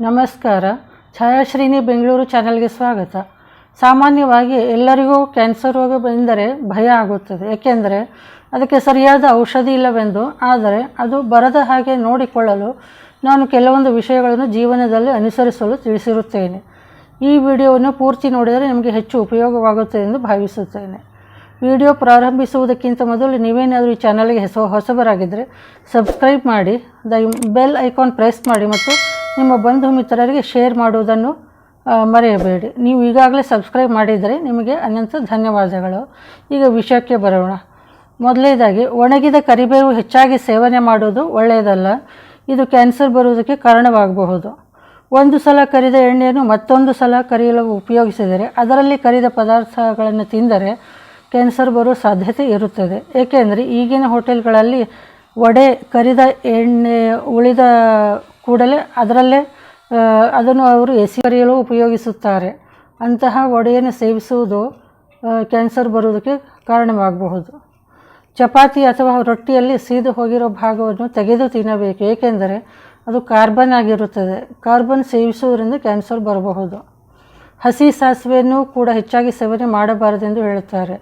ನಮಸ್ಕಾರ. ಛಾಯಾಶ್ರೀನಿ ಬೆಂಗಳೂರು ಚಾನಲ್ಗೆ ಸ್ವಾಗತ. ಸಾಮಾನ್ಯವಾಗಿ ಎಲ್ಲರಿಗೂ ಕ್ಯಾನ್ಸರ್ ರೋಗ ಬಂದರೆ ಭಯ ಆಗುತ್ತದೆ. ಏಕೆಂದರೆ ಅದಕ್ಕೆ ಸರಿಯಾದ ಔಷಧಿ ಇಲ್ಲವೆಂದು. ಆದರೆ ಅದು ಬರದ ಹಾಗೆ ನೋಡಿಕೊಳ್ಳಲು ನಾನು ಕೆಲವೊಂದು ವಿಷಯಗಳನ್ನು ಜೀವನದಲ್ಲಿ ಅನುಸರಿಸಲು ತಿಳಿಸಿರುತ್ತೇನೆ. ಈ ವಿಡಿಯೋವನ್ನು ಪೂರ್ತಿ ನೋಡಿದರೆ ನಿಮಗೆ ಹೆಚ್ಚು ಉಪಯೋಗವಾಗುತ್ತದೆ ಎಂದು ಭಾವಿಸುತ್ತೇನೆ. ವಿಡಿಯೋ ಪ್ರಾರಂಭಿಸುವುದಕ್ಕಿಂತ ಮೊದಲು ನೀವೇನಾದರೂ ಈ ಚಾನಲ್ಗೆ ಹೊಸ ಹೊಸಬರಾಗಿದ್ದರೆ ಸಬ್ಸ್ಕ್ರೈಬ್ ಮಾಡಿ ದ ಬೆಲ್ ಐಕಾನ್ ಪ್ರೆಸ್ ಮಾಡಿ ಮತ್ತು ನಿಮ್ಮ ಬಂಧು ಮಿತ್ರರಿಗೆ ಶೇರ್ ಮಾಡುವುದನ್ನು ಮರೆಯಬೇಡಿ. ನೀವು ಈಗಾಗಲೇ ಸಬ್ಸ್ಕ್ರೈಬ್ ಮಾಡಿದರೆ ನಿಮಗೆ ಅನಂತ ಧನ್ಯವಾದಗಳು. ಈಗ ವಿಷಯಕ್ಕೆ ಬರೋಣ. ಮೊದಲನೇದಾಗಿ, ಒಣಗಿದ ಕರಿಬೇವು ಹೆಚ್ಚಾಗಿ ಸೇವನೆ ಮಾಡುವುದು ಒಳ್ಳೆಯದಲ್ಲ. ಇದು ಕ್ಯಾನ್ಸರ್ ಬರುವುದಕ್ಕೆ ಕಾರಣವಾಗಬಹುದು. ಒಂದು ಸಲ ಕರಿದ ಎಣ್ಣೆಯನ್ನು ಮತ್ತೊಂದು ಸಲ ಕರಿಯಲು ಉಪಯೋಗಿಸಿದರೆ ಅದರಲ್ಲಿ ಕರಿದ ಪದಾರ್ಥಗಳನ್ನು ತಿಂದರೆ ಕ್ಯಾನ್ಸರ್ ಬರುವ ಸಾಧ್ಯತೆ ಇರುತ್ತದೆ. ಏಕೆಂದರೆ ಈಗಿನ ಹೋಟೆಲ್ಗಳಲ್ಲಿ ವಡೆ ಕರಿದ ಎಣ್ಣೆ ಉಳಿದ ಕೂಡಲೇ ಅದರಲ್ಲೇ ಅದನ್ನು ಅವರು ಎಸಿ ಕರೆಯಲು ಉಪಯೋಗಿಸುತ್ತಾರೆ. ಅಂತಹ ವಡೆಯನ್ನು ಸೇವಿಸುವುದು ಕ್ಯಾನ್ಸರ್ ಬರುವುದಕ್ಕೆ ಕಾರಣವಾಗಬಹುದು. ಚಪಾತಿ ಅಥವಾ ರೊಟ್ಟಿಯಲ್ಲಿ ಸೀದು ಹೋಗಿರೋ ಭಾಗವನ್ನು ತೆಗೆದು ತಿನ್ನಬೇಕು, ಏಕೆಂದರೆ ಅದು ಕಾರ್ಬನ್ ಆಗಿರುತ್ತದೆ. ಕಾರ್ಬನ್ ಸೇವಿಸುವುದರಿಂದ ಕ್ಯಾನ್ಸರ್ ಬರಬಹುದು. ಹಸಿ ಸಾಸಿವೆಯನ್ನು ಕೂಡ ಹೆಚ್ಚಾಗಿ ಸೇವನೆ ಮಾಡಬಾರದೆಂದು ಹೇಳುತ್ತಾರೆ.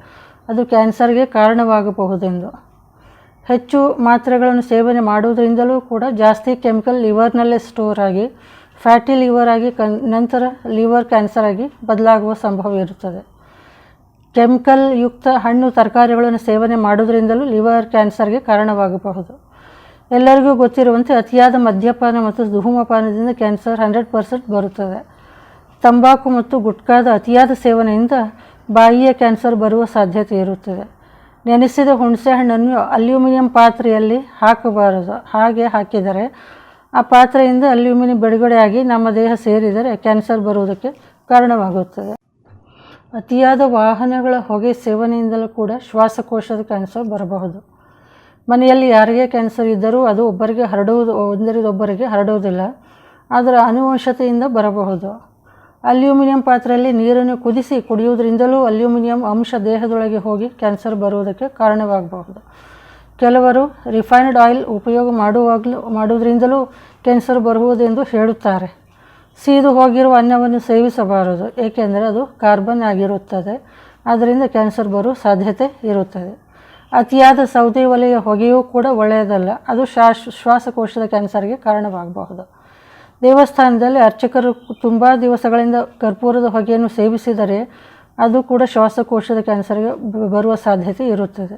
ಅದು ಕ್ಯಾನ್ಸರ್ಗೆ ಕಾರಣವಾಗಬಹುದೆಂದು. ಹೆಚ್ಚು ಮಾತ್ರೆಗಳನ್ನು ಸೇವನೆ ಮಾಡುವುದರಿಂದಲೂ ಕೂಡ ಜಾಸ್ತಿ ಕೆಮಿಕಲ್ ಲಿವರ್ನಲ್ಲೇ ಸ್ಟೋರ್ ಆಗಿ, ಫ್ಯಾಟಿ ಲಿವರ್ ಆಗಿ, ಕನ್, ನಂತರ ಲಿವರ್ ಕ್ಯಾನ್ಸರ್ ಆಗಿ ಬದಲಾಗುವ ಸಂಭವ ಇರುತ್ತದೆ. ಕೆಮಿಕಲ್ ಯುಕ್ತ ಹಣ್ಣು ತರಕಾರಿಗಳನ್ನು ಸೇವನೆ ಮಾಡುವುದರಿಂದಲೂ ಲಿವರ್ ಕ್ಯಾನ್ಸರ್ಗೆ ಕಾರಣವಾಗಬಹುದು. ಎಲ್ಲರಿಗೂ ಗೊತ್ತಿರುವಂತೆ ಅತಿಯಾದ ಮದ್ಯಪಾನ ಮತ್ತು ಧೂಮಪಾನದಿಂದ ಕ್ಯಾನ್ಸರ್ ಹಂಡ್ರೆಡ್ ಪರ್ಸೆಂಟ್ ಬರುತ್ತದೆ. ತಂಬಾಕು ಮತ್ತು ಗುಟ್ಕಾದ ಅತಿಯಾದ ಸೇವನೆಯಿಂದ ಬಾಯಿಯ ಕ್ಯಾನ್ಸರ್ ಬರುವ ಸಾಧ್ಯತೆ ಇರುತ್ತದೆ. ನೆನೆಸಿದ ಹುಣಸೆಹಣ್ಣನ್ನು ಅಲ್ಯೂಮಿನಿಯಂ ಪಾತ್ರೆಯಲ್ಲಿ ಹಾಕಬಾರದು. ಹಾಗೆ ಹಾಕಿದರೆ ಆ ಪಾತ್ರೆಯಿಂದ ಅಲ್ಯೂಮಿನಿಯಂ ಬಿಡುಗಡೆಯಾಗಿ ನಮ್ಮ ದೇಹ ಸೇರಿದರೆ ಕ್ಯಾನ್ಸರ್ ಬರುವುದಕ್ಕೆ ಕಾರಣವಾಗುತ್ತದೆ. ಅತಿಯಾದ ವಾಹನಗಳ ಹೊಗೆ ಸೇವನೆಯಿಂದಲೂ ಕೂಡ ಶ್ವಾಸಕೋಶದ ಕ್ಯಾನ್ಸರ್ ಬರಬಹುದು. ಮನೆಯಲ್ಲಿ ಯಾರಿಗೆ ಕ್ಯಾನ್ಸರ್ ಇದ್ದರೂ ಅದು ಒಬ್ಬರಿಗೆ ಹರಡುವುದು ಒಂದರಿದೊಬ್ಬರಿಗೆ ಹರಡುವುದಿಲ್ಲ. ಆದರೆ ಅನುವಂಶತೆಯಿಂದ ಬರಬಹುದು. ಅಲ್ಯೂಮಿನಿಯಂ ಪಾತ್ರೆಯಲ್ಲಿ ನೀರನ್ನು ಕುದಿಸಿ ಕುಡಿಯುವುದರಿಂದಲೂ ಅಲ್ಯೂಮಿನಿಯಂ ಅಂಶ ದೇಹದೊಳಗೆ ಹೋಗಿ ಕ್ಯಾನ್ಸರ್ ಬರುವುದಕ್ಕೆ ಕಾರಣವಾಗಬಹುದು. ಕೆಲವರು ರಿಫೈನ್ಡ್ ಆಯಿಲ್ ಉಪಯೋಗ ಮಾಡುವಾಗಲೂ, ಮಾಡುವುದರಿಂದಲೂ ಕ್ಯಾನ್ಸರ್ ಬರುವುದೆಂದು ಹೇಳುತ್ತಾರೆ. ಸೀದು ಹೋಗಿರುವ ಅನ್ನವನ್ನು ಸೇವಿಸಬಾರದು, ಏಕೆಂದರೆ ಅದು ಕಾರ್ಬನ್ ಆಗಿರುತ್ತದೆ. ಆದ್ದರಿಂದ ಕ್ಯಾನ್ಸರ್ ಬರುವ ಸಾಧ್ಯತೆ ಇರುತ್ತದೆ. ಅತಿಯಾದ ಸೌದೆ ಒಲೆಯ ಹೊಗೆಯೂ ಕೂಡ ಒಳ್ಳೆಯದಲ್ಲ, ಅದು ಶ್ವಾಸ, ಶ್ವಾಸಕೋಶದ ಕ್ಯಾನ್ಸರ್ಗೆ ಕಾರಣವಾಗಬಹುದು. ದೇವಸ್ಥಾನದಲ್ಲಿ ಅರ್ಚಕರು ತುಂಬ ದಿವಸಗಳಿಂದ ಕರ್ಪೂರದ ಹೊಗೆಯನ್ನು ಸೇವಿಸಿದರೆ ಅದು ಕೂಡ ಶ್ವಾಸಕೋಶದ ಕ್ಯಾನ್ಸರ್ಗೆ ಬರುವ ಸಾಧ್ಯತೆ ಇರುತ್ತದೆ.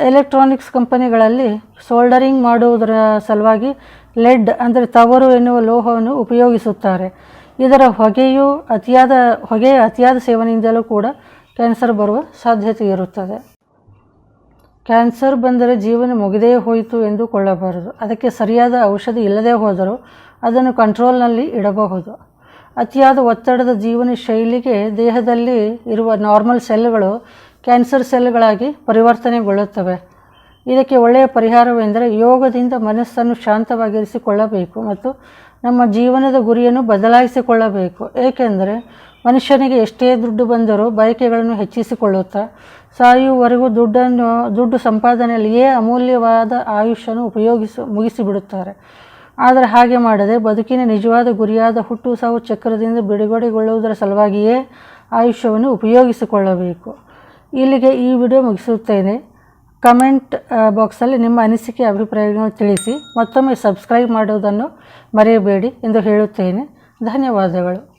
ಎಲೆಕ್ಟ್ರಾನಿಕ್ಸ್ ಕಂಪನಿಗಳಲ್ಲಿ ಸೋಲ್ಡರಿಂಗ್ ಮಾಡುವುದರ ಸಲುವಾಗಿ ಲೆಡ್ ಅಂದರೆ ತವರು ಎನ್ನುವ ಲೋಹವನ್ನು ಉಪಯೋಗಿಸುತ್ತಾರೆ. ಇದರ ಹೊಗೆಯು ಅತಿಯಾದ, ಹೊಗೆಯ ಅತಿಯಾದ ಸೇವನೆಯಿಂದಲೂ ಕೂಡ ಕ್ಯಾನ್ಸರ್ ಬರುವ ಸಾಧ್ಯತೆ ಇರುತ್ತದೆ. ಕ್ಯಾನ್ಸರ್ ಬಂದರೆ ಜೀವನ ಮುಗಿದೇ ಹೋಯಿತು ಎಂದುಕೊಳ್ಳಬಾರದು. ಅದಕ್ಕೆ ಸರಿಯಾದ ಔಷಧಿ ಇಲ್ಲದೇ ಹೋದರೂ ಅದನ್ನು ಕಂಟ್ರೋಲ್ನಲ್ಲಿ ಇಡಬಹುದು. ಅತಿಯಾದ ಒತ್ತಡದ ಜೀವನ ಶೈಲಿಗೆ ದೇಹದಲ್ಲಿ ಇರುವ ನಾರ್ಮಲ್ ಸೆಲ್ಗಳು ಕ್ಯಾನ್ಸರ್ ಸೆಲ್ಗಳಾಗಿ ಪರಿವರ್ತನೆಗೊಳ್ಳುತ್ತವೆ. ಇದಕ್ಕೆ ಒಳ್ಳೆಯ ಪರಿಹಾರವೆಂದರೆ ಯೋಗದಿಂದ ಮನಸ್ಸನ್ನು ಶಾಂತವಾಗಿರಿಸಿಕೊಳ್ಳಬೇಕು ಮತ್ತು ನಮ್ಮ ಜೀವನದ ಗುರಿಯನ್ನು ಬದಲಾಯಿಸಿಕೊಳ್ಳಬೇಕು. ಏಕೆಂದರೆ ಮನುಷ್ಯನಿಗೆ ಎಷ್ಟೇ ದುಡ್ಡು ಬಂದರೂ ಬಯಕೆಗಳನ್ನು ಹೆಚ್ಚಿಸಿಕೊಳ್ಳುತ್ತಾ, ಸಾಯುವವರೆಗೂ ದುಡ್ಡನ್ನು, ದುಡ್ಡು ಸಂಪಾದನೆಯಲ್ಲಿಯೇ ಅಮೂಲ್ಯವಾದ ಆಯುಷ್ಯವನ್ನು ಉಪಯೋಗಿಸಿ, ಮುಗಿಸಿಬಿಡುತ್ತಾರೆ. ಆದರೆ ಹಾಗೆ ಮಾಡದೆ ಬದುಕಿನ ನಿಜವಾದ ಗುರಿಯಾದ ಹುಟ್ಟು ಸಾವು ಚಕ್ರದಿಂದ ಬಿಡುಗಡೆಗೊಳ್ಳುವುದರ ಸಲುವಾಗಿಯೇ ಆಯುಷ್ಯವನ್ನು ಉಪಯೋಗಿಸಿಕೊಳ್ಳಬೇಕು. ಇಲ್ಲಿಗೆ ಈ ವಿಡಿಯೋ ಮುಗಿಸುತ್ತೇನೆ. ಕಮೆಂಟ್ ಬಾಕ್ಸಲ್ಲಿ ನಿಮ್ಮ ಅನಿಸಿಕೆ, ಅಭಿಪ್ರಾಯಗಳನ್ನು ತಿಳಿಸಿ. ಮತ್ತೊಮ್ಮೆ ಸಬ್ಸ್ಕ್ರೈಬ್ ಮಾಡುವುದನ್ನು ಮರೆಯಬೇಡಿ ಎಂದು ಹೇಳುತ್ತೇನೆ. ಧನ್ಯವಾದಗಳು.